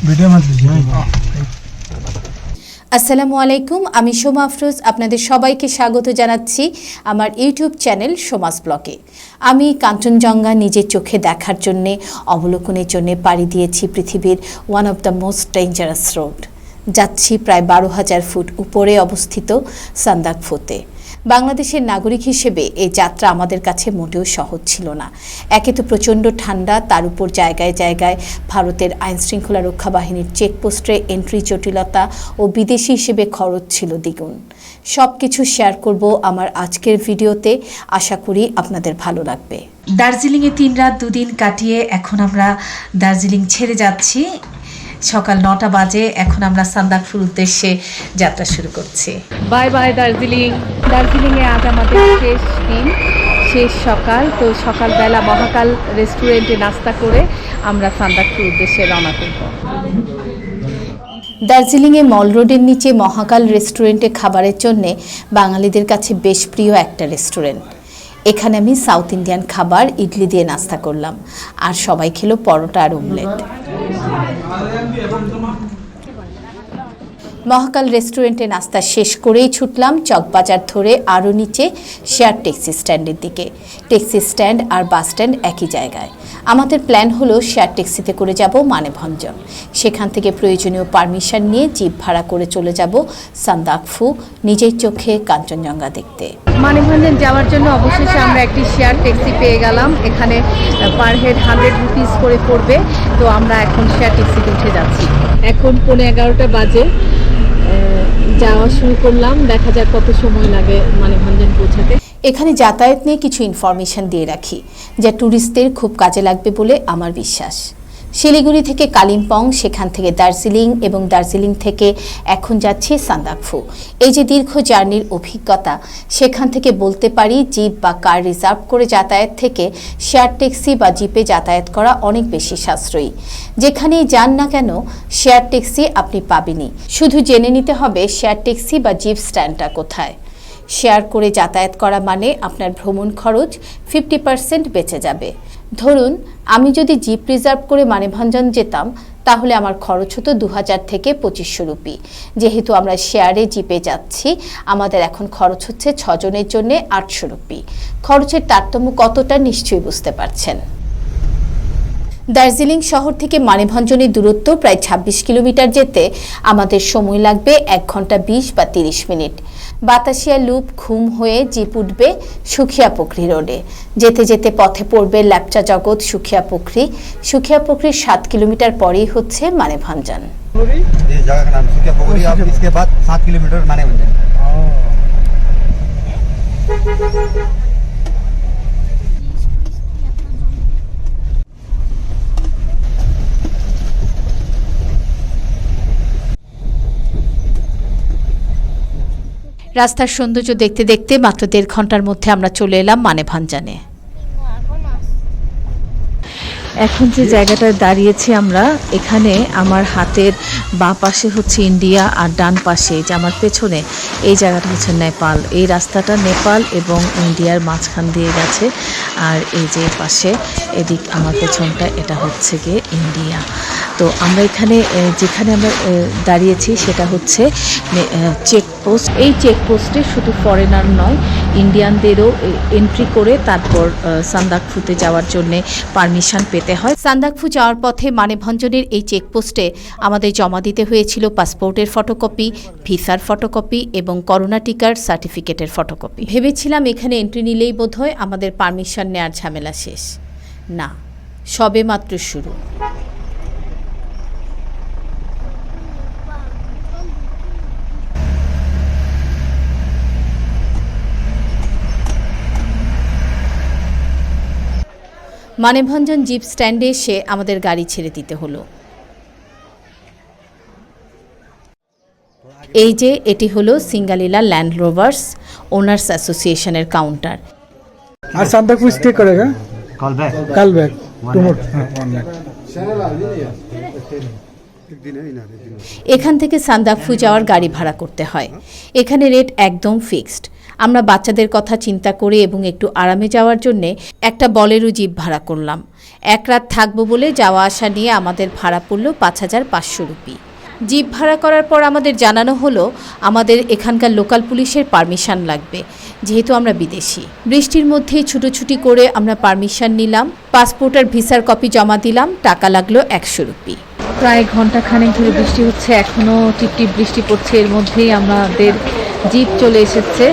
হ্যাঁ, হ্যাঁ। আসসালামু আলাইকুম আমি সোমা আফরোজ আপনাদের সবাইকে স্বাগত জানাচ্ছি আমার ইউটিউব চ্যানেল সোমাস ব্লকে আমি কাঞ্চনজঙ্ঘা নিজের চোখে দেখার জন্যে অবলোকনের জন্যে পাড়ি দিয়েছি পৃথিবীর one of the most dangerous road যাচ্ছি প্রায় বারো হাজার ফুট উপরে অবস্থিত সান্দাকফুতে। বাংলাদেশের নাগরিক হিসেবে এই যাত্রা আমাদের কাছে মোটেও সহজ ছিল না। একে তো প্রচণ্ড ঠান্ডা, তার উপর জায়গায় জায়গায় ভারতের আইনশৃঙ্খলা রক্ষা বাহিনীর চেকপোস্টে এন্ট্রি জটিলতা ও বিদেশি হিসেবে খরচ ছিল দ্বিগুণ। সব কিছু শেয়ার করব আমার আজকের ভিডিওতে। আশা করি আপনাদের ভালো লাগবে। দার্জিলিংয়ে তিন রাত দুদিন কাটিয়ে এখন আমরা দার্জিলিং ছেড়ে যাচ্ছি। সকাল নটা বাজে এখন আমরা সান্দাকফুর উদ্দেশ্যে যাত্রা শুরু করছি। Bye bye Darjeeling. দার্জিলিংয়ে আজ আমাদের শেষ দিন শেষ সকাল। তো সকালবেলা মহাকাল রেস্টুরেন্টে নাস্তা করে আমরা সান্দাকপুর উদ্দেশ্যে রওনা করব। দার্জিলিংয়ে মল রোডের নিচে মহাকাল রেস্টুরেন্টে খাবারের জন্যে বাঙালিদের কাছে বেশ প্রিয় একটা রেস্টুরেন্ট। এখানে আমি সাউথ ইন্ডিয়ান খাবার, ইডলি দিয়ে নাস্তা করলাম। আর সবাই খেলো পরোটা আর অমলেট মহাকাল রেস্টুরেন্টে নাস্তা শেষ করেই ছুটলাম চকবাজার ধরে আরও নিচে শেয়ার ট্যাক্সি স্ট্যান্ডের দিকে। ট্যাক্সি স্ট্যান্ড আর বাস স্ট্যান্ড একই জায়গায়। আমাদের প্ল্যান হলো শেয়ার ট্যাক্সিতে করে যাব মানেভঞ্জন। সেখান থেকে প্রয়োজনীয় পারমিশন নিয়ে জিপ ভাড়া করে চলে যাব সান্দাকফু, নিজের চোখে কাঞ্চনজঙ্ঘা দেখতে। মানিভঞ্জন যাওয়ার জন্য অবশেষে আমরা একটি শেয়ার ট্যাক্সি পেয়ে গেলাম। এখানে পার হেড হান্ড্রেড রুপিস করে পড়বে। তো আমরা এখন শেয়ার ট্যাক্সিতে উঠে যাচ্ছি। এখন পৌনে এগারোটা বাজে। যাওয়া শুরু করলাম, দেখা যাক কত সময় লাগে মানিকগঞ্জেন পৌঁছাতে। এখানে যাতায়াত নিয়ে কিছু ইনফরমেশন দিয়ে রাখি, যা ট্যুরিস্টদের খুব কাজে লাগবে বলে আমার বিশ্বাস। শিলিগুড়ি থেকে কালিম্পং, সেখান থেকে দার্জিলিং এবং দার্জিলিং থেকে এখন যাচ্ছে সান্দাকফু। এই যে দীর্ঘ জার্নির অভিজ্ঞতা, সেখান থেকে বলতে পারি জিপ বা কার রিজার্ভ করে যাতায়াত থেকে শেয়ার ট্যাক্সি বা জিপে যাতায়াত করা অনেক বেশি সাশ্রয়ী। যেখানেই যান না কেন, শেয়ার ট্যাক্সি আপনি পাবেনই। শুধু জেনে নিতে হবে শেয়ার ট্যাক্সি বা জিপ স্ট্যান্ডটা কোথায়। শেয়ার করে যাতায়াত করা মানে আপনার ভ্রমণ খরচ ফিফটি পার্সেন্ট বেঁচে যাবে। ধরুন, আমি যদি জিপ রিজার্ভ করে মানেভঞ্জন যেতাম, তাহলে আমার খরচ হতো দু হাজার থেকে পঁচিশশো রুপি। যেহেতু আমরা শেয়ারে জিপে যাচ্ছি, আমাদের এখন খরচ হচ্ছে ছজনের জন্যে আটশো রুপি। খরচের তারতম্য কতটা নিশ্চয়ই বুঝতে পারছেন। দার্জিলিং শহর থেকে মানেভঞ্জনের দূরত্ব প্রায় ২৬ কিলোমিটার যেতে আমাদের সময় লাগবে এক ঘণ্টা বিশ বা তিরিশ মিনিট। বাতাসিয়া লুপ ঘুম হয়ে জিপ উঠবে সুখিয়া পুখরি রোডে যেতে যেতে পথে পড়বে ল্যাপচা জগৎ সুখিয়া পুখরি সুখিয়া পুখরির সাত কিলোমিটার পরেই হচ্ছে মানেভঞ্জন इस जगह का नाम सुखिया पोखरी अब इसके बाद सात किलोमीटर माने রাস্তার সৌন্দর্য দেখতে দেখতে মাত্র দেড় ঘণ্টার মধ্যে আমরা চলে এলাম মানেভঞ্জনে। এখন যে জায়গাটায় দাঁড়িয়েছি আমরা এখানে আমার হাতের বাঁ পাশে হচ্ছে ইন্ডিয়া আর ডান পাশে যে আমার পেছনে এই জায়গাটা হচ্ছে নেপাল। এই রাস্তাটা নেপাল এবং ইন্ডিয়ার মাঝখান দিয়ে গেছে আর এই যে পাশে এদিক আমার পেছনটা এটা হচ্ছে গিয়ে ইন্ডিয়া। তো আমরা এখানে যেখানে আমরা দাঁড়িয়েছি সেটা হচ্ছে চেকপোস্ট এই চেকপোস্টে শুধু ফরেনার নয় ইন্ডিয়ানদেরও এন্ট্রি করে তারপর সান্দাকফুতে যাওয়ার জন্যে পারমিশন পেতে হয়। সান্দাকফু যাওয়ার পথে মানেভঞ্জনের এই চেকপোস্টে আমাদের জমা দিতে হয়েছিল পাসপোর্টের ফটোকপি, ভিসার ফটোকপি এবং করোনা টিকার সার্টিফিকেটের ফটোকপি। ভেবেছিলাম এখানে এন্ট্রি নিলেই বোধহয় আমাদের পারমিশন নেওয়ার ঝামেলা শেষ। না, সবে মাত্র শুরু। মানেভঞ্জন জিপ স্ট্যান্ডে এসে আমাদের গাড়ি ছেড়ে দিতে হলো। এই যে এটি হলো সিঙ্গালীলা ল্যান্ড রোভার্স ওনার্স অ্যাসোসিয়েশনের কাউন্টার। আর ব্যাক। ব্যাক এখান থেকে সান্দাকফু যাওয়ার গাড়ি ভাড়া করতে হয়। এখানে রেট একদম ফিক্সড। আমরা বাচ্চাদের কথা চিন্তা করে এবং একটু আরামে যাওয়ার জন্যে একটা বলেরও জিপ ভাড়া করলাম। এক রাত থাকব বলে যাওয়া আসা নিয়ে আমাদের ভাড়া পড়ল পাঁচ হাজার পাঁচশো রুপি। জিপ ভাড়া করার পর আমাদের জানানো হলো, আমাদের এখানকার লোকাল পুলিশের পারমিশন লাগবে, যেহেতু আমরা বিদেশি। বৃষ্টির মধ্যেই ছুটোছুটি করে আমরা পারমিশন নিলাম, পাসপোর্ট আর ভিসার কপি জমা দিলাম, টাকা লাগল একশো রুপি। প্রায় ঘণ্টা খানেক ধরে বৃষ্টি হচ্ছে এখনও টিপটিপ বৃষ্টি পড়ছে, এর মধ্যেই আমাদের জিপ চলে এসেছে।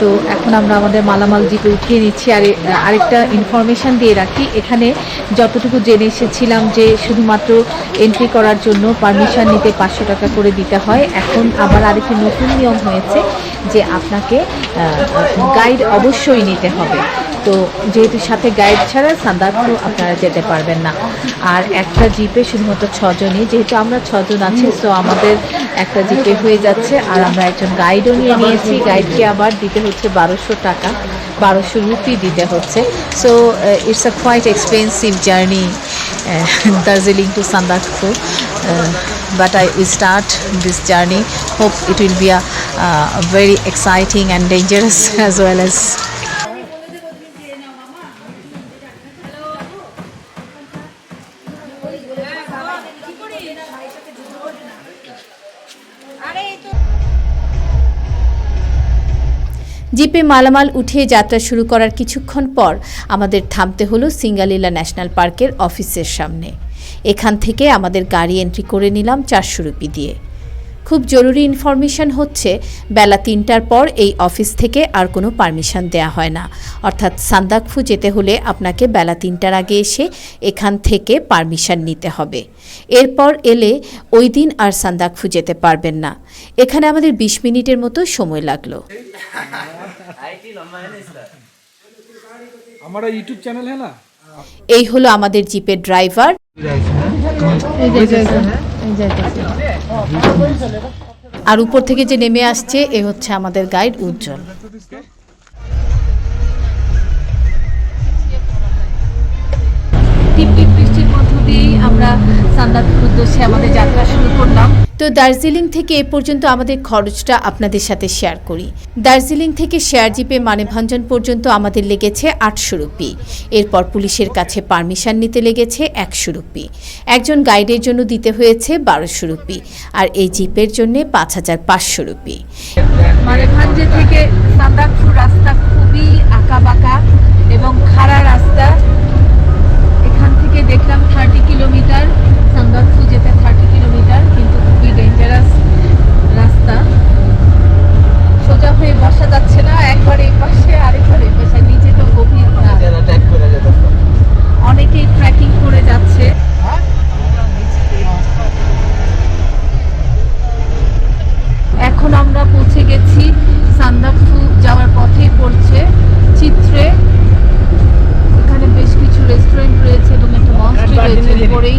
তো এখন আমরা আমাদের মালামাল জিপে উঠিয়ে নিচ্ছি, আর আরেকটা ইনফরমেশন দিয়ে রাখি। এখানে যতটুকু জেনে এসেছিলাম যে শুধুমাত্র এন্ট্রি করার জন্য পারমিশন নিতে পাঁচশো টাকা করে দিতে হয়। এখন আবার আরেকটি নতুন নিয়ম হয়েছে যে আপনাকে গাইড অবশ্যই নিতে হবে। তো যেহেতু সাথে গাইড ছাড়া সান্দাকফু আপনারা যেতে পারবেন না। আর একটা জিপে শুধুমাত্র ছজনই, যেহেতু আমরা ছজন আছি তো আমাদের একটা জিপে হয়ে যাচ্ছে আর আমরা একজন গাইডও নিয়ে নিয়েছি। গাইডকে আবার দিতে হচ্ছে বারোশো টাকা বারোশো রুপি দিতে হচ্ছে। So it's a quite expensive journey Darjeeling to Sandakphu but I will start this journey. Hope it will be a uh, very exciting and dangerous as well as জিপে মালামাল উঠিয়ে যাত্রা শুরু করার কিছুক্ষণ পর আমাদের থামতে হলো সিঙ্গালীলা ন্যাশনাল পার্কের অফিসের সামনে। এখান থেকে আমাদের গাড়ি এন্ট্রি করে নিলাম চারশো রুপি দিয়ে। খুব জরুরি ইনফরমেশন হচ্ছে বেলা তিনটার পর এই অফিস থেকে আর কোনো পারমিশন দেয়া হয় না অর্থাৎ সান্দাকফু যেতে হলে আপনাকে বেলা তিনটার আগে এসে এখান থেকে পারমিশন নিতে হবে এরপর এলে ওই দিন আর সান্দাকফু যেতে পারবেন না এখানে আমাদের বিশ মিনিটের মতো সময় লাগলো हमारा यूट्यूब चैनल है ना এই হলো আমাদের জিপের ড্রাইভার আর উপর থেকে যে নেমে আসছে, এ হচ্ছে আমাদের গাইড উজ্জ্বল। টিপ বৃষ্টির মধ্য দিয়েই আমরা সান্দাকফুর উদ্দেশ্যে আমাদের যাত্রা শুরু করলাম। তো দার্জিলিং থেকে এ পর্যন্ত আমাদের খরচটা আপনাদের সাথে শেয়ার করি। দার্জিলিং থেকে শেয়ার জিপে মানেভঞ্জন পর্যন্ত আমাদের লেগেছে আটশো রুপি। এরপর পুলিশের কাছে পারমিশন নিতে লেগেছে একশো রুপি। একজন গাইডের জন্য দিতে হয়েছে বারোশো রুপি। আর এই জিপের জন্য পাঁচ হাজার পাঁচশো রুপি। থেকে রাস্তা খুবই আঁকাবাঁকা এবং খাড়া রাস্তা। এখান থেকে দেখলাম থার্টি কিলোমিটার সান্দাকফু যেতে থার্টি কিলোমিটার ডেঞ্জারাস রাস্তা। সোজা হয়ে বসা যাচ্ছে না একবার এই পাশে আরেকবার এই পাশে। নিচে তো গভীর অনেকেই ট্রেকিং করে যাচ্ছে। এখন আমরা পৌঁছে গেছি সান্দাকফু যাওয়ার পথেই পড়ছে চিত্রে। এখানে বেশ কিছু রেস্টুরেন্ট রয়েছে এবং একটা মঞ্চটি রয়েছে উপরেই।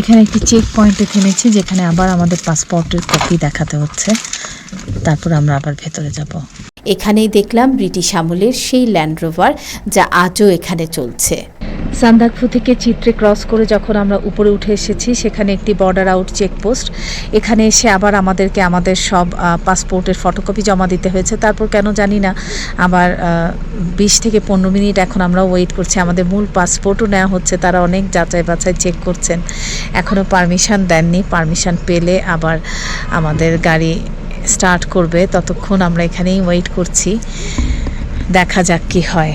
এখানে একটি চেক পয়েন্টে থেমেছি, যেখানে আবার আমাদের পাসপোর্টের কপি দেখাতে হচ্ছে। তারপর আমরা আবার ভেতরে যাব। এখানেই দেখলাম ব্রিটিশ আমলের সেই ল্যান্ড রোভার যা আজও এখানে চলছে। সান্দাকফু থেকে চিত্রে ক্রস করে যখন আমরা উপরে উঠে এসেছি, সেখানে একটি বর্ডার আউট চেকপোস্ট এখানে এসে আবার আমাদেরকে আমাদের সব পাসপোর্টের ফটোকপি জমা দিতে হয়েছে। তারপর কেন জানি না, আবার বিশ থেকে পনেরো মিনিট এখন আমরা ওয়েট করছি। আমাদের মূল পাসপোর্টও নেওয়া হচ্ছে। তারা অনেক যাচাই বাছাই চেক করছেন। এখনও পারমিশন দেননি। পারমিশন পেলে আবার আমাদের গাড়ি স্টার্ট করবে। ততক্ষণ আমরা এখানেই ওয়েট করছি। দেখা যাক কি হয়।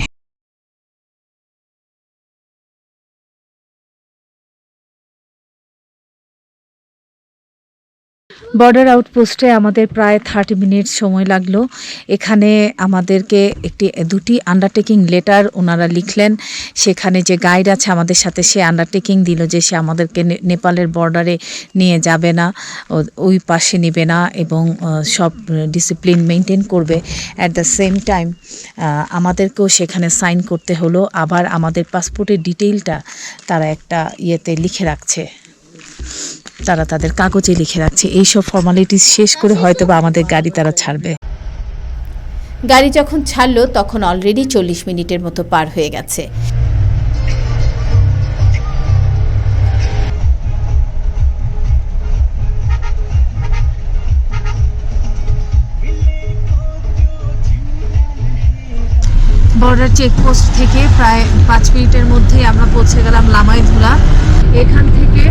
বর্ডার আউটপোস্টে আমাদের প্রায় থার্টি মিনিট সময় লাগল। এখানে আমাদেরকে একটি, দুটি আন্ডারটেকিং লেটার ওনারা লিখলেন। সেখানে যে গাইড আছে আমাদের সাথে, সে আন্ডারটেকিং দিল যে সে আমাদেরকে নেপালের বর্ডারে নিয়ে যাবে না ওই পাশে নেবে না এবং সব ডিসিপ্লিন মেনটেন করবে। অ্যাট দ্য সেম টাইম আমাদেরকেও সেখানে সাইন করতে হলো। আবার আমাদের পাসপোর্টের ডিটেইলটা তারা একটা ইয়েতে লিখে রাখছে। তারা তাদের কাগজে লিখে রাখছে। এইসব ফর্মালিটিস শেষ করে হয়তো বা আমাদের গাড়ি তারা ছাড়বে। গাড়ি যখন ছাড়লো তখন অলরেডি চল্লিশ মিনিটের মতো পার হয়ে গেছে। বর্ডার চেকপোস্ট থেকে প্রায় পাঁচ মিনিটের মধ্যেই আমরা পৌঁছে গেলাম লামাইধুলা। এখান থেকে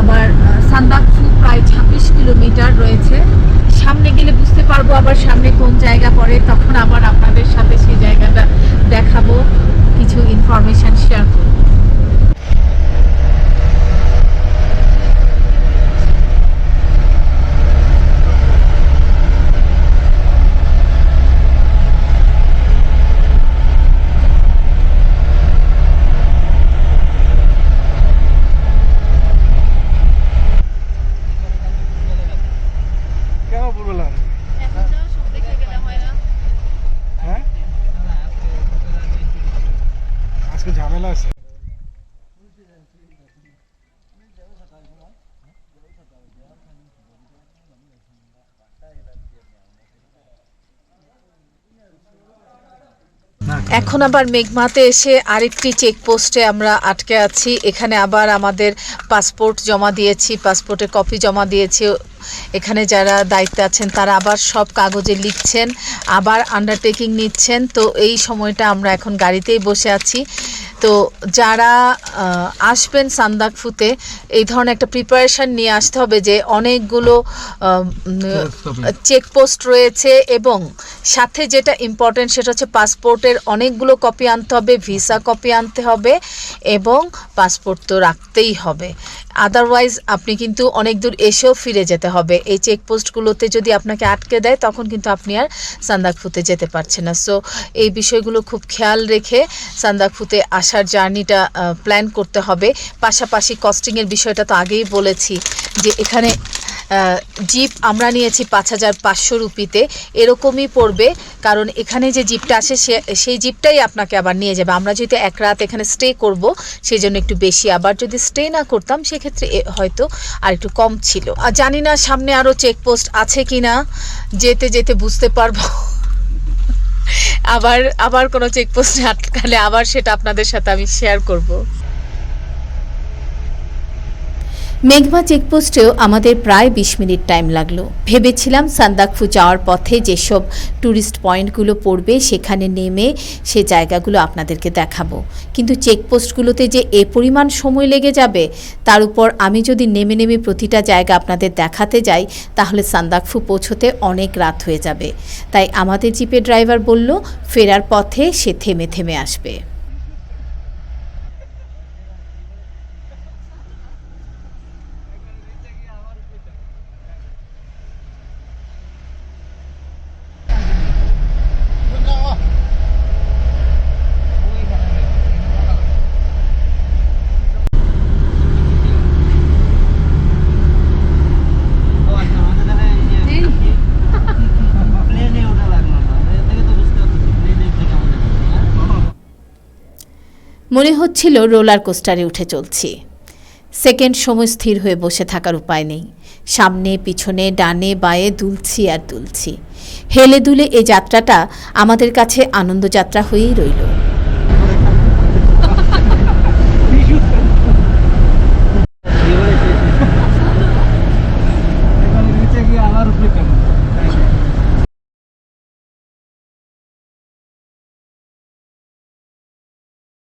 আবার সান্দাকফু প্রায় ছাব্বিশ কিলোমিটার রয়েছে। সামনে গেলে বুঝতে পারব আবার সামনে কোন জায়গা পড়ে, তখন আবার আপনাদের সাথে সেই জায়গাটা দেখাবো, কিছু ইনফরমেশান শেয়ার করব। হ্যাঁ? আজকে ঝামেলা আছে। এখন আবার মেঘমাতে এসে আরেকটি চেকপোস্টে আমরা আটকে আছি। এখানে আবার আমাদের পাসপোর্ট জমা দিয়েছি পাসপোর্টের কপি জমা দিয়েছি। এখানে যারা দায়িত্বে আছেন তারা আবার সব কাগজে লিখছেন আবার আন্ডারটেকিং নিচ্ছেন। তো এই সময়টা আমরা এখন গাড়িতেই বসে আছি। তো যারা আসবেন সান্দাকফুতে এই ধরনের একটা প্রিপারেশন নিয়ে আসতে হবে যে অনেকগুলো চেকপোস্ট রয়েছে এবং সাথে যেটা ইম্পর্টেন্ট সেটা হচ্ছে পাসপোর্টের অনেকগুলো কপি আনতে হবে ভিসা কপি আনতে হবে এবং পাসপোর্ট তো রাখতেই হবে। আদারওয়াইজ আপনি কিন্তু অনেক দূর এসেও ফিরে যেতে হবে। এই চেকপোস্টগুলোতে যদি আপনাকে আটকে দেয়, তখন কিন্তু আপনি আর সান্দাকফুতে যেতে পারছেন না। সো এই বিষয়গুলো খুব খেয়াল রেখে সান্দাকফুতে আসার জার্নিটা প্ল্যান করতে হবে। পাশাপাশি কস্টিংয়ের বিষয়টা তো আগেই বলেছি যে এখানে জিপ আমরা নিয়েছি পাঁচ হাজার পাঁচশো রুপিতে। এরকমই পড়বে, কারণ এখানে যে জিপটা আসে, সে, সেই জিপটাই আপনাকে আবার নিয়ে যাবে। আমরা যেহেতু এক রাত এখানে স্টে করব সেই জন্য একটু বেশি। আবার যদি স্টে না করতাম, সেক্ষেত্রে এ- হয়তো আর একটু কম ছিল। আর জানি না সামনে আরও চেকপোস্ট আছে কি না যেতে যেতে বুঝতে পারব। আবার আবার কোনো চেকপোস্টে আটকালে আবার সেটা আপনাদের সাথে আমি শেয়ার করব। মেঘমা চেকপোস্টেও আমাদের প্রায় বিশ মিনিট টাইম লাগল। ভেবেছিলাম সান্দাকফু যাওয়ার পথে যেসব ট্যুরিস্ট পয়েন্টগুলো পড়বে সেখানে নেমে সে জায়গাগুলো আপনাদেরকে দেখাবো। কিন্তু চেকপোস্টগুলোতে যে এ পরিমাণ সময় লেগে যাবে, তার উপর আমি যদি নেমে নেমে প্রতিটা জায়গা আপনাদের দেখাতে যাই, তাহলে সান্দাকফু পৌঁছতে অনেক রাত হয়ে যাবে। তাই আমাদের জিপের ড্রাইভার বলল, ফেরার পথে সে থেমে থেমে আসবে প্লেনে ওঠা লাগল না এর থেকে তো বুঝতে পারছি প্লেনে থেকে আমাদের মনে হচ্ছিল রোলার কোস্টারে উঠে চলছি। সেকেন্ড সময় স্থির হয়ে বসে থাকার উপায় নেই। সামনে, পিছনে, ডানে, বায়ে দুলছি আর দুলছি। হেলে দুলে এ যাত্রাটা আমাদের কাছে আনন্দযাত্রা হয়েই রইল।